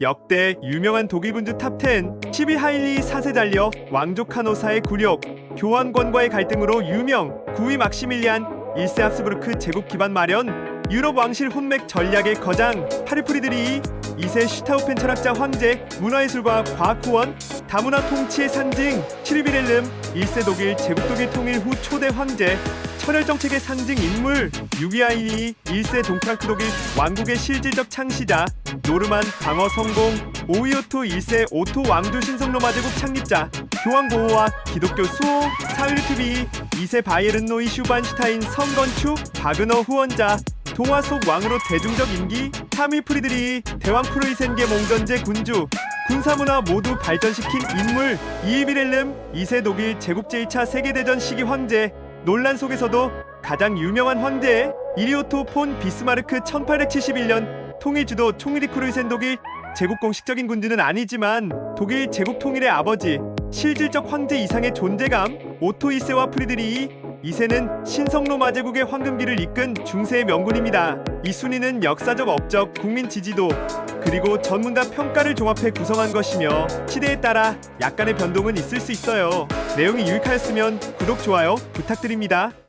역대 유명한 독일 군주 탑10 12 하일리 4세 달려 왕족 카노사의 굴욕 교환권과의 갈등으로 유명 9위 막시밀리안 1세 합스부르크 제국 기반 마련 유럽 왕실 혼맥 전략의 거장 파리프리드리 2세 슈타우펜 철학자 황제 문화예술과 과학후원 다문화 통치의 상징 칠비렐름 1세 독일 제국 독일 통일 후 초대 황제 철혈 정책의 상징 인물 1세 동프랑크 독일 왕국의 실질적 창시자 노르만 방어 성공 오이오토 1세 오토 왕조 신성로마 제국 창립자 교황 보호와 기독교 수호 사흘트비 2세 바이에른 노이 슈반슈타인 성건축 바그너 후원자 동화 속 왕으로 대중적 인기 3위 프리드리 대왕 프로이센게 몽전제 군주 군사문화 모두 발전시킨 인물 이이비렐름 2세 독일 제국 제1차 세계대전 시기 황제 논란 속에서도 가장 유명한 황제 이리오토 폰 비스마르크 1871년 통일 주도 총리크루이센 독일 제국 공식적인 군주는 아니지만 독일 제국 통일의 아버지 실질적 황제 이상의 존재감 오토 2세와 프리드리히 2세는 신성로마 제국의 황금기를 이끈 중세의 명군입니다. 이 순위는 역사적 업적, 국민 지지도 그리고 전문가 평가를 종합해 구성한 것이며 시대에 따라 약간의 변동은 있을 수 있어요. 내용이 유익하였으면 구독, 좋아요 부탁드립니다.